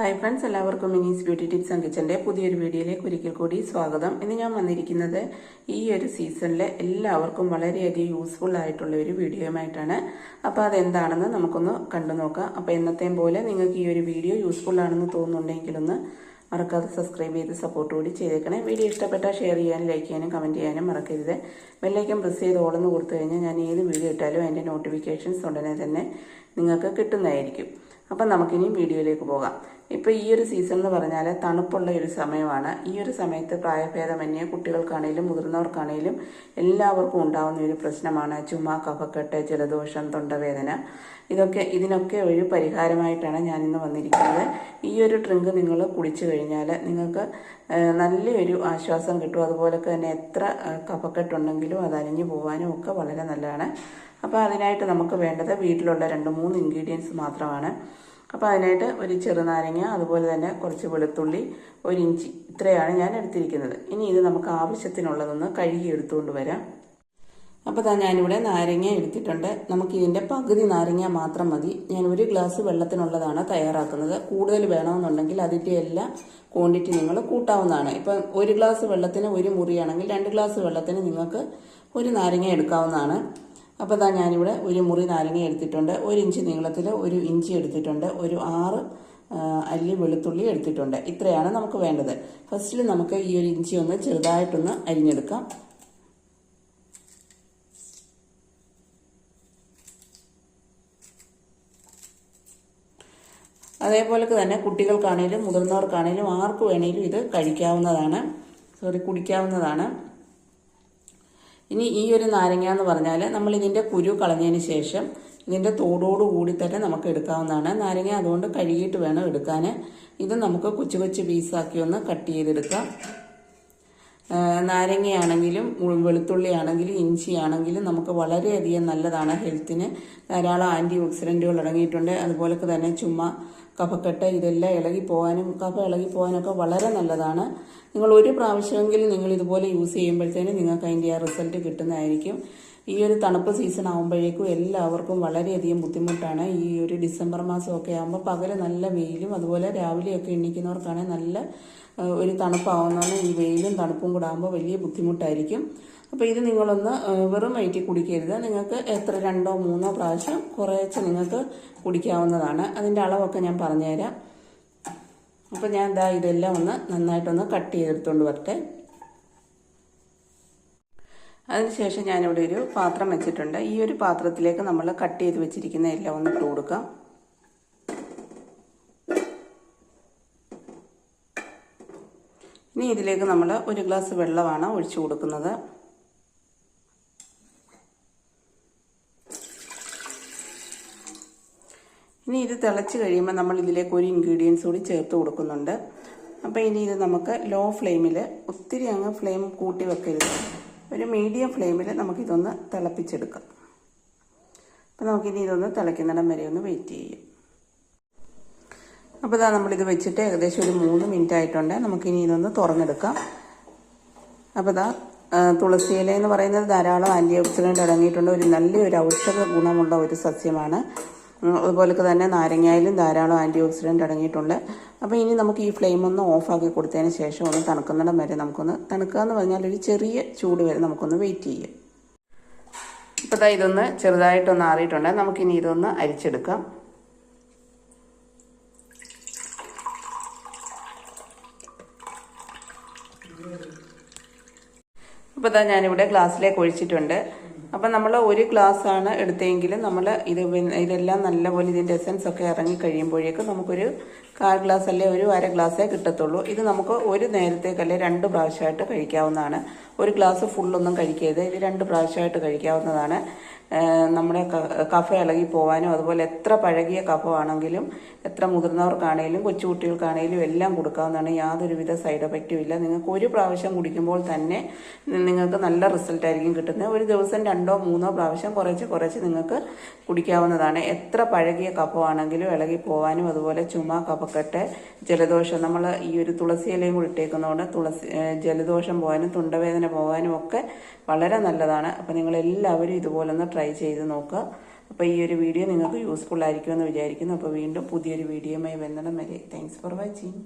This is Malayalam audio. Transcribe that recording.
ഹായ് ഫ്രണ്ട്സ് എല്ലാവർക്കും മിനീസ് ബ്യൂട്ടി ടിപ്സ് ആൻഡ് കിച്ചന്റെ പുതിയൊരു വീഡിയോയിലേക്ക് ഒരിക്കൽ കൂടി സ്വാഗതം. ഇന്ന് ഞാൻ വന്നിരിക്കുന്നത് ഈ ഒരു സീസണിലെ എല്ലാവർക്കും വളരെയധികം യൂസ്ഫുൾ ആയിട്ടുള്ള ഒരു വീഡിയോയുമായിട്ടാണ്. അപ്പോൾ അതെന്താണെന്ന് നമുക്കൊന്ന് കണ്ടു നോക്കാം. അപ്പോൾ എന്നത്തെയും പോലെ നിങ്ങൾക്ക് ഈ ഒരു വീഡിയോ യൂസ്ഫുൾ ആണെന്ന് തോന്നുന്നുണ്ടെങ്കിലൊന്ന് മറക്കാതെ സബ്സ്ക്രൈബ് ചെയ്ത് സപ്പോർട്ട് കൂടി ചെയ്തേക്കണേ. വീഡിയോ ഇഷ്ടപ്പെട്ടാൽ ഷെയർ ചെയ്യാനും ലൈക്ക് ചെയ്യാനും കമന്റ് ചെയ്യാനും മറക്കരുത്. ബെല്ലൈക്കൻ പ്രസ് ചെയ്ത് ഓളെന്ന് കൊടുത്തു കഴിഞ്ഞാൽ ഞാൻ ഏത് വീഡിയോ ഇട്ടാലും അതിന്റെ നോട്ടിഫിക്കേഷൻസ് ഉടനെ തന്നെ നിങ്ങൾക്ക് കിട്ടുന്നതായിരിക്കും. അപ്പം നമുക്കിനി വീഡിയോയിലേക്ക് പോകാം. ഇപ്പോൾ ഈ ഒരു സീസൺ എന്ന് പറഞ്ഞാൽ തണുപ്പുള്ള ഒരു സമയമാണ്. ഈ ഒരു സമയത്ത് പ്രായഭേദമന്യേ കുട്ടികൾക്കാണേലും മുതിർന്നവർക്കാണേലും എല്ലാവർക്കും ഉണ്ടാകുന്ന ഒരു പ്രശ്നമാണ് ചുമ കഫക്കെട്ട് ജലദോഷം തൊണ്ടവേദന. ഇതൊക്കെ ഇതിനൊക്കെ ഒരു പരിഹാരമായിട്ടാണ് ഞാനിന്ന് വന്നിരിക്കുന്നത്. ഈ ഒരു ഡ്രിങ്ക് നിങ്ങൾ കുടിച്ചു കഴിഞ്ഞാൽ നിങ്ങൾക്ക് നല്ലൊരു ആശ്വാസം കിട്ടും. അതുപോലെ തന്നെ എത്ര കഫക്കെട്ടുണ്ടെങ്കിലും അത് അലിഞ്ഞു പോകാനും ഒക്കെ വളരെ നല്ലതാണ്. അപ്പോൾ അതിനായിട്ട് നമുക്ക് വേണ്ടത് വീട്ടിലുള്ള രണ്ട് മൂന്ന് ഇൻഗ്രീഡിയൻസ് മാത്രമാണ്. അപ്പോൾ അതിനായിട്ട് ഒരു ചെറുനാരങ്ങ അതുപോലെ തന്നെ കുറച്ച് വെളുത്തുള്ളി ഒരു ഇഞ്ചി ഇത്രയാണ് ഞാൻ എടുത്തിരിക്കുന്നത്. ഇനി ഇത് നമുക്ക് ആവശ്യത്തിനുള്ളതൊന്ന് കഴുകി എടുത്തുകൊണ്ട് വരാം. അപ്പോൾ താ ഞാനിവിടെ നാരങ്ങ എടുത്തിട്ടുണ്ട്. നമുക്ക് ഇതിന്റെ പകുതി നാരങ്ങ മാത്രം മതി. ഞാൻ ഒരു ഗ്ലാസ് വെള്ളത്തിനുള്ളതാണ് തയ്യാറാക്കുന്നത്. കൂടുതൽ വേണമെന്നുണ്ടെങ്കിൽ അതിന്റെ എല്ലാ ക്വാണ്ടിറ്റി നിങ്ങൾ കൂട്ടാവുന്നതാണ്. ഇപ്പം ഒരു ഗ്ലാസ് വെള്ളത്തിന് ഒരു മുറിയാണെങ്കിൽ രണ്ട് ഗ്ലാസ് വെള്ളത്തിന് നിങ്ങൾക്ക് ഒരു നാരങ്ങ എടുക്കാവുന്നതാണ്. അപ്പോൾ താ ഞാനിവിടെ ഒരു മുറി നാരങ്ങ എടുത്തിട്ടുണ്ട്. ഒരു ഇഞ്ച് നീളത്തിൽ ഒരു ഇഞ്ചി എടുത്തിട്ടുണ്ട്. ഒരു ആറ് അല്ലി വെളുത്തുള്ളി എടുത്തിട്ടുണ്ട്. ഇത്രയാണ് നമുക്ക് വേണ്ടത്. ഫസ്റ്റിൽ നമുക്ക് ഈ ഒരു ഇഞ്ചി ഒന്ന് ചെറുതായിട്ടൊന്ന് അരിഞ്ഞെടുക്കാം. അതേപോലെ തന്നെ കുട്ടികൾക്കാണേലും മുതിർന്നവർക്കാണേലും ആർക്ക് വേണേലും ഇത് കഴിക്കാവുന്നതാണ്. സോറി കുടിക്കാവുന്നതാണ്. ഇനി ഈ ഒരു നാരങ്ങ എന്ന് പറഞ്ഞാൽ നമ്മൾ ഇതിന്റെ കുരു കളഞ്ഞതിന് ശേഷം ഇതിന്റെ തോടോട് കൂടി തന്നെ നമുക്ക് എടുക്കാവുന്നതാണ്. നാരങ്ങ അതുകൊണ്ട് കഴുകിയിട്ട് വേണം എടുക്കാൻ ഇത് നമുക്ക് കൊച്ചു കൊച്ചു പീസാക്കി ഒന്ന് കട്ട് ചെയ്തെടുക്കാം. നാരങ്ങയാണെങ്കിലും വെളുത്തുള്ളി ആണെങ്കിലും ഇഞ്ചി ആണെങ്കിലും നമുക്ക് വളരെയധികം നല്ലതാണ് ഹെൽത്തിന്. ധാരാളം ആന്റി ഓക്സിഡന്റുകൾ അടങ്ങിയിട്ടുണ്ട്. അതുപോലെ തന്നെ ചുമ കഫക്കെട്ട് ഇതെല്ലാം ഇളകി പോകാനും കഫ ഇളകി പോകാനൊക്കെ വളരെ നല്ലതാണ്. നിങ്ങൾ ഒരു പ്രാവശ്യമെങ്കിലും നിങ്ങൾ ഇതുപോലെ യൂസ് ചെയ്യുമ്പോഴത്തേനും നിങ്ങൾക്ക് അതിന്റെ ആ റിസൾട്ട് കിട്ടുന്നതായിരിക്കും. ഈ ഒരു തണുപ്പ് സീസൺ ആകുമ്പോഴേക്കും എല്ലാവർക്കും വളരെയധികം ബുദ്ധിമുട്ടാണ്. ഈ ഒരു ഡിസംബർ മാസമൊക്കെ ആകുമ്പോൾ പകൽ നല്ല വെയിലും അതുപോലെ രാവിലെയൊക്കെ എണീക്കുന്നവർക്കാണെങ്കിൽ നല്ല ഒരു തണുപ്പാവുന്നതാണ്. ഈ വെയിലും തണുപ്പും കൂടെ ആകുമ്പോൾ വലിയ ബുദ്ധിമുട്ടായിരിക്കും. അപ്പോൾ ഇത് നിങ്ങളൊന്ന് വെറും വയറ്റി കുടിക്കരുത്. നിങ്ങൾക്ക് എത്ര രണ്ടോ മൂന്നോ പ്രാവശ്യം കുറേച്ച് നിങ്ങൾക്ക് കുടിക്കാവുന്നതാണ്. അതിന്റെ അളവൊക്കെ ഞാൻ പറഞ്ഞുതരാം. അപ്പോൾ ഞാൻ ഇതാ ഇതെല്ലാം ഒന്ന് നന്നായിട്ടൊന്ന് കട്ട് ചെയ്തെടുത്തുകൊണ്ട് വരട്ടെ. അതിനുശേഷം ഞാനിവിടെ ഒരു പാത്രം വെച്ചിട്ടുണ്ട്. ഈ ഒരു പാത്രത്തിലേക്ക് നമ്മൾ കട്ട് ചെയ്ത് വെച്ചിരിക്കുന്ന എല്ലാം ഒന്ന് ഇട്ട് കൊടുക്കാം. ഇനി ഇതിലേക്ക് നമ്മൾ ഒരു ഗ്ലാസ് വെള്ളമാണ് ഒഴിച്ചു കൊടുക്കുന്നത്. ഇനി ഇത് തിളച്ച് കഴിയുമ്പോൾ നമ്മൾ ഇതിലേക്ക് ഒരു ഇൻഗ്രീഡിയൻസ് കൂടി ചേർത്ത് കൊടുക്കുന്നുണ്ട്. അപ്പോൾ ഇനി ഇത് നമുക്ക് ലോ ഫ്ലെയിമിൽ ഒത്തിരി അങ്ങ് ഫ്ലെയിം കൂട്ടി വെക്കരുത്. ഒരു മീഡിയം ഫ്ലെയിമിൽ നമുക്കിതൊന്ന് തിളപ്പിച്ചെടുക്കാം. അപ്പോൾ നമുക്കിനി ഇതൊന്ന് തിളയ്ക്കുന്നിടം വരെ ഒന്ന് വെയിറ്റ് ചെയ്യും. അപ്പോൾ ഇതാ നമ്മളിത് വെച്ചിട്ട് ഏകദേശം ഒരു മൂന്ന് മിനിറ്റ് ആയിട്ടുണ്ട്. നമുക്കിനി ഇതൊന്ന് തുറന്നെടുക്കാം. അപ്പോൾ ഇതാ തുളസി തുളസിയില എന്ന് പറയുന്നത് ധാരാളം ആന്റി ഓക്സിഡന്റ് അടങ്ങിയിട്ടുണ്ട്. ഒരു നല്ലൊരു ഔഷധ ഗുണമുള്ള ഒരു സസ്യമാണ്. അതുപോലെ തന്നെ നാരങ്ങയിലും ധാരാളം ആന്റി ഓക്സിഡന്റ് അടങ്ങിയിട്ടുണ്ട്. അപ്പോൾ ഇനി നമുക്ക് ഈ ഫ്ലെയിം ഒന്ന് ഓഫാക്കി കൊടുത്തതിന് ശേഷം ഒന്ന് തണുക്കുന്നിടം വരെ നമുക്കൊന്ന് തണുക്കുക എന്ന് പറഞ്ഞാൽ ഒരു ചെറിയ ചൂട് വരെ നമുക്കൊന്ന് വെയിറ്റ് ചെയ്യാം. ഇപ്പോൾ ഇതൊന്ന് ചെറുതായിട്ടൊന്ന് ആറിയിട്ടുണ്ട്. നമുക്കിനി ഇതൊന്ന് അരിച്ചെടുക്കാം. അപ്പോൾ ഇതാ ഞാനിവിടെ ഗ്ലാസ്സിലേക്ക് ഒഴിച്ചിട്ടുണ്ട്. അപ്പം നമ്മൾ ഒരു ഗ്ലാസ് ആണ് എടുത്തെങ്കിൽ നമ്മൾ ഇത് ഇതെല്ലാം നല്ലപോലെ ഇതിന്റെ എസൻസ് ഒക്കെ ഇറങ്ങി കഴിയുമ്പോഴേക്കും നമുക്കൊരു കാൽ ഗ്ലാസ് അല്ലെ ഒരു അര ഗ്ലാസ്സേ കിട്ടത്തുള്ളൂ. ഇത് നമുക്ക് ഒരു നേരത്തേക്കല്ലേ രണ്ട് പ്രാവശ്യമായിട്ട് കഴിക്കാവുന്നതാണ്. ഒരു ഗ്ലാസ് ഫുള്ളൊന്നും കഴിക്കരുത്. ഇത് രണ്ട് പ്രാവശ്യമായിട്ട് കഴിക്കാവുന്നതാണ്. നമ്മുടെ കഫ ഇളകി പോകാനും അതുപോലെ എത്ര പഴകിയ കഫമാണെങ്കിലും എത്ര മുതിർന്നവർക്കാണെങ്കിലും കൊച്ചുകുട്ടികൾക്കാണെങ്കിലും എല്ലാം കൊടുക്കാവുന്നതാണ് യാതൊരുവിധ സൈഡ് എഫക്റ്റും ഇല്ല. നിങ്ങൾക്ക് ഒരു പ്രാവശ്യം കുടിക്കുമ്പോൾ തന്നെ നിങ്ങൾക്ക് നല്ല റിസൾട്ട് ആയിരിക്കും കിട്ടുന്നത്. ഒരു ദിവസം രണ്ടോ മൂന്നോ പ്രാവശ്യം കുറച്ച് കുറച്ച് നിങ്ങൾക്ക് കുടിക്കാവുന്നതാണ്. എത്ര പഴകിയ കഫമാണെങ്കിലും ഇളകി പോകാനും അതുപോലെ ചുമ കഫക്കെട്ട് ജലദോഷം നമ്മൾ ഈ ഒരു തുളസി ഇലയും കൂടി ഇട്ടേക്കുന്നതുകൊണ്ട് തുളസി ജലദോഷം പോകാനും തൊണ്ടവേദന പോകാനും ഒക്കെ വളരെ നല്ലതാണ്. അപ്പോൾ നിങ്ങളെല്ലാവരും ഇതുപോലൊന്ന് ട്രൈ ട്രൈ ചെയ്ത് നോക്കുക. അപ്പോൾ ഈ ഒരു വീഡിയോ നിങ്ങൾക്ക് യൂസ്ഫുൾ ആയിരിക്കുമെന്ന് വിചാരിക്കുന്നു. അപ്പോൾ വീണ്ടും പുതിയൊരു വീഡിയോയുമായി വന്നിടം വരെ താങ്ക്സ് ഫോർ വാച്ചിങ്